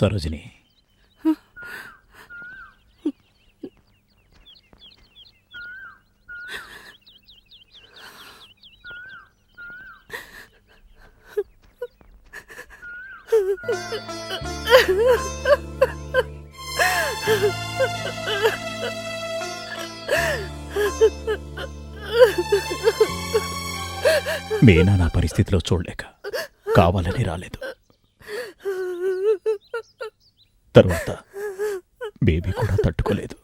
సరోజిని మీనా నా పరిస్థితిలో చూడలేక కావాలని రాలేదు. తర్వాత బేబీ కూడా తట్టుకోలేదు.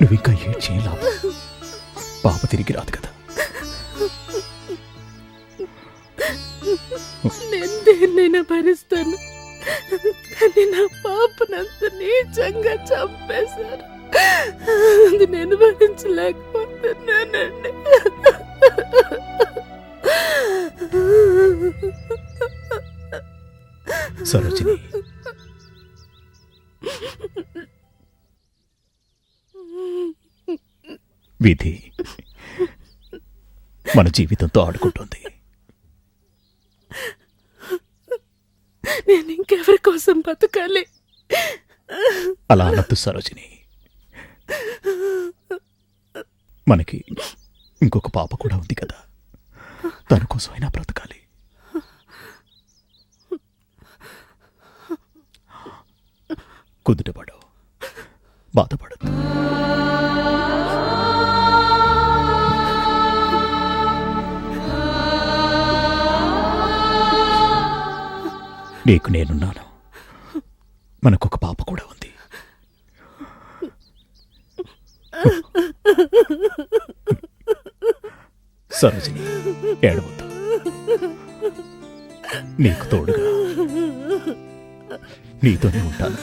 నువ్వింకా ఏం చేయలాభం పాప తిరిగి రాదు కదా. నేను దేన్నైనా భరిస్తాను. కానీ నా పాపనంత నీచంగా చంపేశారు. అది నేను భరించలేకపోతున్నానండి. సరోజిని. విధి మన జీవితంతో ఆడుకుంటుంది. నేను ఇంకెవరి కోసం బతకాలి? అలా అనద్దు సరోజిని. మనకి ఇంకొక పాప కూడా ఉంది కదా. తన కోసమైనా బ్రతకాలి. కుదుటపడు. బాధపడదు నీకు నేనున్నాను. మనకొక పాప కూడా ఉంది. సరోజిని ఏడవద్దు. నీకు తోడుగా నీతోనే ఉంటాను.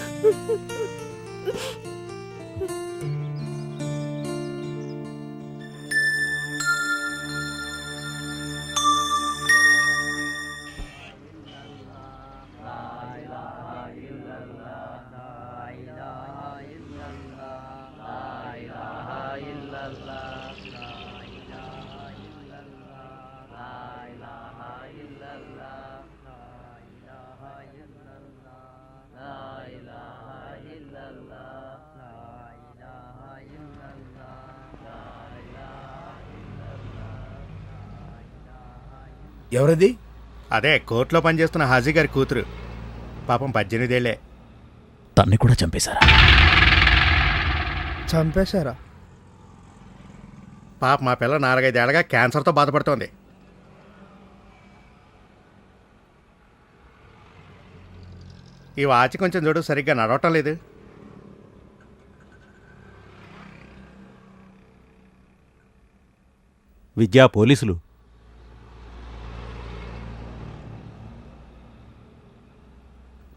ఎవరది? అదే కోర్టులో పనిచేస్తున్న హాజీ గారి కూతురు. పాపం పద్దెనిమిదేళ్ళే. తన్ని కూడా చంపేశారా? చంపేశారా? పాప మా పిల్ల నాలుగైదేళ్ళగా క్యాన్సర్తో బాధపడుతోంది. ఈ వాచి కొంచెం చూడు సరిగ్గా నడవటం లేదు. విద్యా పోలీసులు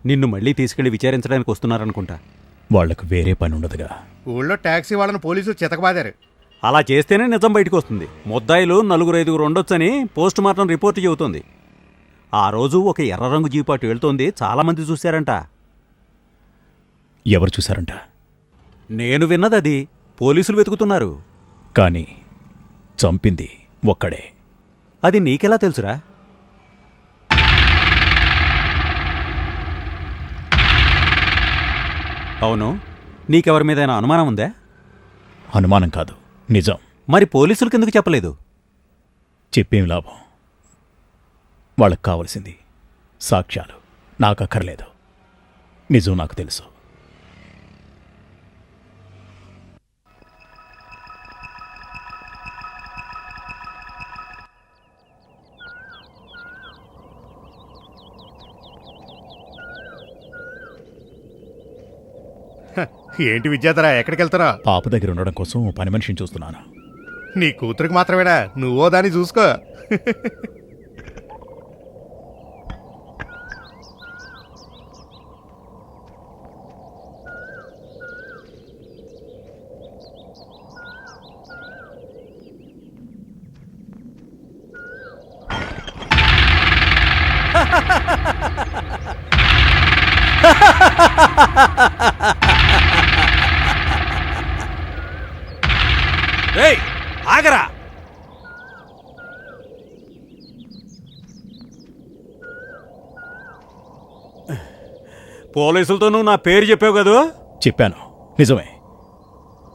నిన్ను మళ్ళీ తీసుకెళ్ళి విచారించడానికి వస్తున్నారనుకుంటా. వాళ్ళకు వేరే పని ఉండదుగా. ఊళ్ళో ట్యాక్సీ వాళ్ళని పోలీసులు చితకబాదారు. అలా చేస్తేనే నిజం బయటకు వస్తుంది ముద్దాయిలు నలుగురు ఐదుగురు ఉండొచ్చని పోస్ట్ మార్టం రిపోర్ట్ చెబుతోంది. ఆ రోజు ఒక ఎర్ర రంగు జీపాటు వెళ్తోంది. చాలామంది చూశారంట. ఎవరు చూశారంట? నేను విన్నది అది. పోలీసులు వెతుకుతున్నారు. కానీ చంపింది ఒక్కడే. అది నీకెలా తెలుసురా? అవును. నీకెవరి మీదైనా అనుమానం ఉందా? అనుమానం కాదు. నిజం. మరి పోలీసులకు ఎందుకు చెప్పలేదు? చెప్పేం లాభం? వాళ్ళకి కావలసింది సాక్ష్యాలు. నాకు అక్కర్లేదు నిజం నాకు తెలుసు. ఏంటి విద్యాధరా ఎక్కడికి వెళ్తారా పాప దగ్గర ఉండడం కోసం పని మనిషిని చూస్తున్నాను. నీ కూతురికి మాత్రమేనా? నువ్వో దాన్ని చూసుకో. ఏయ్ ఆగరా పోలీసులతో నువ్వు నా పేరు చెప్పావు కదా చెప్పాను నిజమే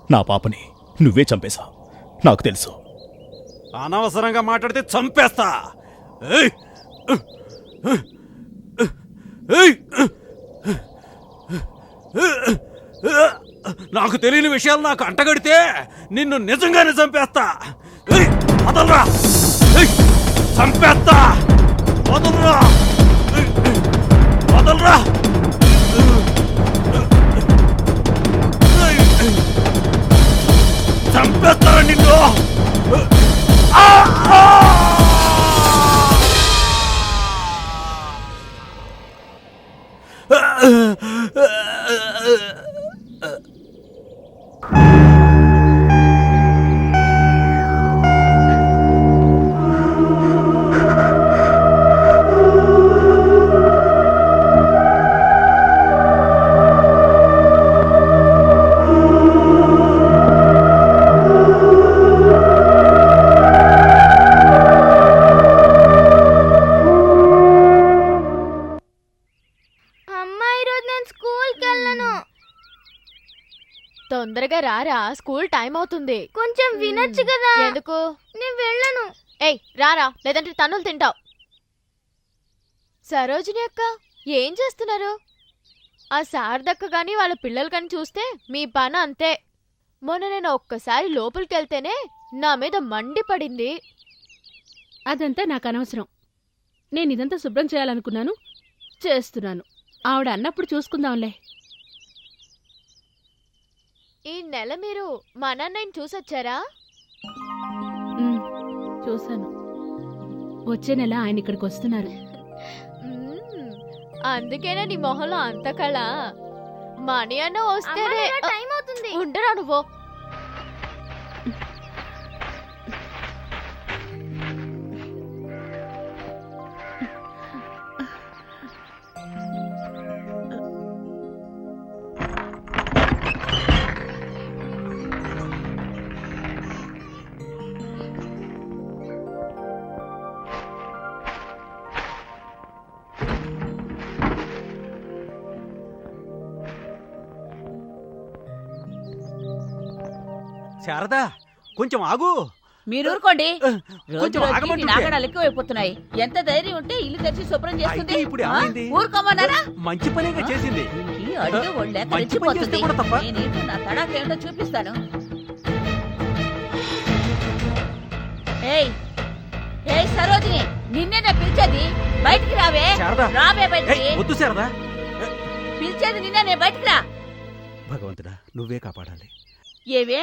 నా పాపని నువ్వే చంపేశావు నాకు తెలుసు అనవసరంగా మాట్లాడితే చంపేస్తా ఏయ్! ఏయ్! నాకు తెలియని విషయాలు నాకు అంటగడితే నిన్ను నిజంగానే చంపేస్తా ఏయ్! వదలరా ఏయ్! చంపేస్తా వదలరా ఏయ్! వదలరా చంపేస్తారా నిన్ను? Uh... స్కూల్ టైం అవుతుంది. కొంచెం వినొచ్చు కదా. ఎందుకు? నేను వెళ్ళను. ఏయ్ రారా. లేదంటే తన్నులు తింటావు. సరోజిని అక్క ఏం చేస్తున్నారు? ఆ శారదక్క గాని వాళ్ళ పిల్లలు కానీ చూస్తే మీ పని అంతే. మొన్న నేను ఒక్కసారి లోపలికి వెళ్తేనే నా మీద మండి పడింది. అదంతా నాకు అనవసరం. నేను ఇదంతా శుభ్రం చేయాలనుకున్నాను. చేస్తున్నాను. ఆవిడ అన్నప్పుడు చూసుకుందాంలే. ఈ నెల మీరు మా నాన్నని చూసొచ్చారా? ఉమ్, చూశాను. వచ్చే నెల ఆయన ఇక్కడికి వస్తున్నారు. మ్మ్. అందుకేనా నీ మొహంలో అంత కళ? మణి అన్న వస్తేనే అమ్మా, టైం అవుతుంది. ఉండరా నువ్వు? శారదా కొంచెం ఆగు. మీరు ఊరుకోండి. కొంచెం ఆగమంటుంటే. నాగడాలు ఎక్కువైపోతున్నాయి. ఎంత ధైర్యం ఉంటే ఇల్లు తెరిచి శుభ్రం చేస్తుంది. ఇప్పుడు ఆ? ఏమైంది? ఊరుకోమన్నారా? మంచి పనేగా చేసింది. దీనికి అడిగే ఒళ్ళు లేక మంచి పని చేస్తే రెచ్చిపోతుంది. కూడా తప్ప? నేనేంటో నా తడాక ఏంటో చూపిస్తాను. ఏయ్ ఏయ్ సరోజిని నిన్నే నా పిలిచేది బయటికి రావే. శారదా రావే ఏయ్, బయటికి వద్దు శారదా. పిలిచేది నిన్నే బయటికి రా. భగవంతుడా నువ్వే కాపాడాలి. ఏవే?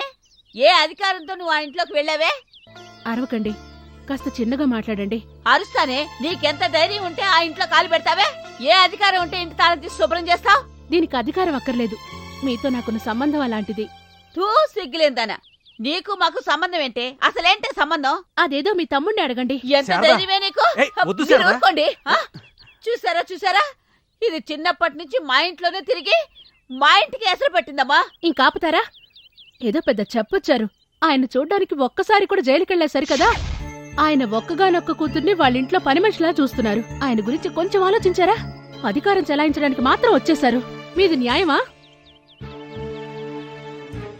ఏ అధికారంతో నువ్వు ఆ ఇంట్లోకి వెళ్ళావే? అరవకండి. కాస్త చిన్నగా మాట్లాడండి. అరుస్తానే? నీకెంత ధైర్యం ఉంటే ఆ ఇంట్లో కాలు పెడతావే? ఏ అధికారం ఉంటే ఇంటి తాళం తీసి శుభ్రం చేస్తావు? దీనికి అధికారం అక్కర్లేదు. మీతో నాకున్న సంబంధం అలాంటిది. తూ సిగ్గులేందన. నీకు మాకు సంబంధం ఏంటే? అసలేంటే సంబంధం? అదేదో మీ తమ్ముడిని అడగండి. ఎంత శారదా. ధైర్యమే నీకు? ఏయ్, వద్దు మీరు శారదా. ఊరుకోండి ఆ? చూసారా చూసారా? ఇది చిన్నప్పటి నుంచి మా ఇంట్లోనే తిరిగి మా ఇంటికి ఎసరు పెట్టిందమ్మా. ఇంకాపుతారా? ఏదో పెద్ద చెప్పొచ్చారు. ఆయన చూడ్డానికి ఒక్కసారి కూడా జైలుకెళ్ళే సరికదా? ఆయన ఒక్కగానొక్క కూతుర్ని వాళ్ళ ఇంట్లో పని మనిషిలా చూస్తున్నారు. ఆయన గురించి కొంచెం ఆలోచించారా? అధికారం చెలాయించడానికి మాత్రం వచ్చేశారు. మీది న్యాయమా?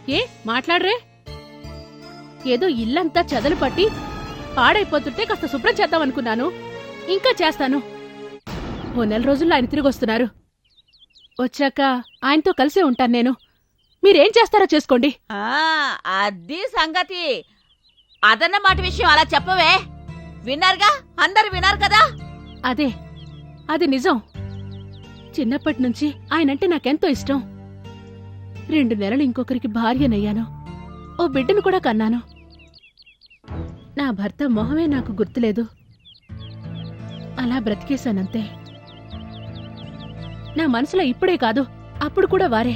ఏ మాట్లాడరే? ఏదో ఇల్లంతా చెదలు పట్టి పాడైపోతుంటే కాస్త శుభ్రం చేద్దాం అనుకున్నాను ఇంకా చేస్తాను. ఓ నెల రోజుల్లో ఆయన తిరిగి వస్తున్నారు వచ్చాక ఆయనతో కలిసే ఉంటాను నేను. మీరేం చేస్తారో చేసుకోండి. ఆ అది సంగతి. అదన్నమాట విషయం అలా చెప్పవే. విన్నారుగా? అందరు విన్నారు కదా? అదే అది నిజం. చిన్నప్పటి నుంచి ఆయనంటే నాకెంతో ఇష్టం. రెండు నెలలు ఇంకొకరికి భార్యనయ్యాను. ఓ బిడ్డను కూడా కన్నాను. నా భర్త మొహమే నాకు గుర్తులేదు. అలా బ్రతికేశానంతే. నా మనసులో ఇప్పుడే కాదు అప్పుడు కూడా వారే.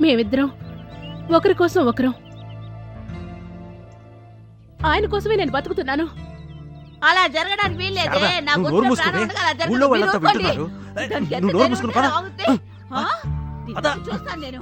మేమిద్దరం ఒకరి కోసం ఒకరం ఆయన కోసమే నేను బతుకుతున్నాను అలా జరగడానికి వీల్లేదే శారదా, నా నువ్వు గుండెలో నోరు ప్రాణం మూసుకుని, ఉండగా అలా జరగదు. ఊళ్ళో మీరు వాళ్ళంతా ఊరుకోండి. వింటున్నారు ఏయ్, దానికి ఎంత నువ్వు నోరు ధైర్యం మూసుకుని ఉంటే పద అలా అవుతుంది. ఆ? దీన్ని పద. చూస్తాను నేను